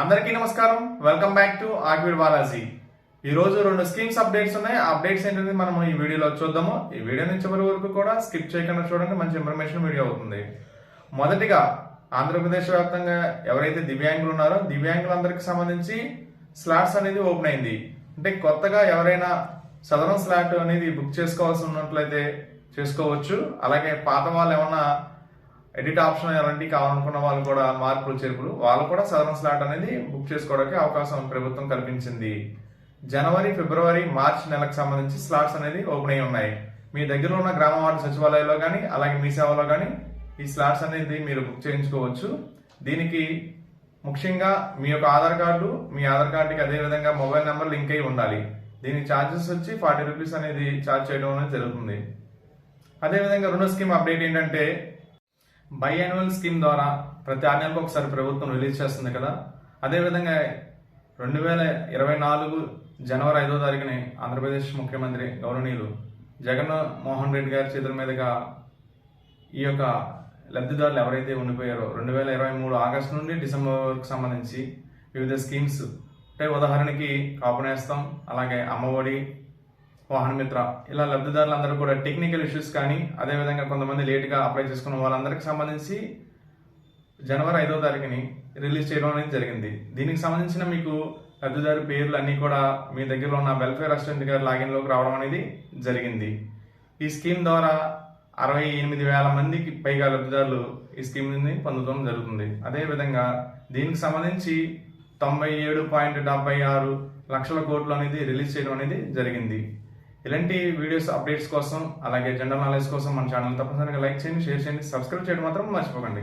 అందరికీ నమస్కారం. Welcome back to ఆగ్విడ్ బాలాజీ ఈ రోజు రెండు స్కీమ్స్ అప్డేట్స్ ఉన్నాయి. ఆ అప్డేట్స్ ఏంటంటే మనం ఈ వీడియోలో చూద్దాము. ఈ వీడియో నుంచి చివరి వరకు కూడా స్కిప్ చేయకుండా చూడండి మంచి ఇన్ఫర్మేషన్ వీడియో అవుతుంది. మొదటిగా ఆంధ్రప్రదేశ్ వ్యాప్తంగా ఎవరైతే దివ్యాంగులు ఉన్నారో దివ్యాంగులందరికీ సంబంధించి స్లాట్స్ అనేది ఓపెన్ అయింది. అంటే కొత్తగా ఎవరైనా సదరన్ స్లాట్ అనేది బుక్ చేసుకోవాల్సి ఉన్నట్లయితే చేసుకోవచ్చు. అలాగే పాత వాళ్ళు ఏమన్నా ఎడిట్ ఆప్షన్ అలాంటివి కావాలనుకున్న వాళ్ళు కూడా మార్పులు చేర్పులు వాళ్ళు కూడా సదరన్ స్లాట్ అనేది బుక్ చేసుకోవడానికి అవకాశం ప్రభుత్వం కల్పించింది. జనవరి ఫిబ్రవరి మార్చ్ నెలకు సంబంధించి స్లాట్స్ అనేది ఓపెన్ అయి ఉన్నాయి. మీ దగ్గర ఉన్న గ్రామ వార్డు సచివాలయంలో కానీ అలాగే మీ సేవలో కానీ ఈ స్లాట్స్ అనేది మీరు బుక్ చేయించుకోవచ్చు. దీనికి ముఖ్యంగా మీ యొక్క ఆధార్ కార్డు మీ ఆధార్ కార్డుకి అదే విధంగా మొబైల్ నెంబర్ లింక్ అయి ఉండాలి. దీని ఛార్జెస్ వచ్చి ఫార్టీ రూపీస్ అనేది ఛార్జ్ చేయడం అనేది జరుగుతుంది. అదేవిధంగా రుణ స్కీమ్ అప్డేట్ ఏంటంటే బై యాన్యువల్ స్కీమ్ ద్వారా ప్రతి ఆరు నెలలకు ఒకసారి ప్రభుత్వం రిలీజ్ చేస్తుంది కదా. అదేవిధంగా రెండు వేల ఇరవై నాలుగు జనవరి ఐదో తారీఖుని ఆంధ్రప్రదేశ్ ముఖ్యమంత్రి గౌరవనీయులు జగన్ మోహన్ రెడ్డి గారి చేతుల మీదుగా ఈ యొక్క లబ్ధిదారులు ఎవరైతే ఉండిపోయారో రెండు వేల ఇరవై మూడు ఆగస్టు నుండి డిసెంబర్కి సంబంధించి వివిధ స్కీమ్స్ అంటే ఉదాహరణకి కాపు నేస్తం అలాగే అమ్మఒడి వాహనమిత్ర. ఇలా లబ్ధిదారులందరూ కూడా టెక్నికల్ ఇష్యూస్ కానీ అదేవిధంగా కొంతమంది లేట్గా అప్లై చేసుకున్న వాళ్ళందరికీ సంబంధించి జనవరి ఐదో తారీఖుని రిలీజ్ చేయడం అనేది జరిగింది. దీనికి సంబంధించిన మీకు లబ్ధిదారు పేర్లు అన్నీ కూడా మీ దగ్గర ఉన్న వెల్ఫేర్ అసిస్టెంట్ గారి లాగిన్లోకి రావడం అనేది జరిగింది. ఈ స్కీమ్ ద్వారా అరవై ఎనిమిది వేల మందికి పైగా లబ్ధిదారులు ఈ స్కీమ్ని పొందడం జరుగుతుంది. అదేవిధంగా దీనికి సంబంధించి తొంభై ఏడు పాయింట్ డెబ్బై ఆరు లక్షల కోట్లు అనేది రిలీజ్ చేయడం అనేది జరిగింది. ఇలాంటి వీడియోస్ అప్డేట్స్ కోసం అలాగే జనరల్ నాలెడ్జ్ కోసం మన ఛానల్ తప్పనిసరిగా లైక్ చేయండి షేర్ చేయండి సబ్స్క్రైబ్ చేయడం మాత్రం మర్చిపోకండి.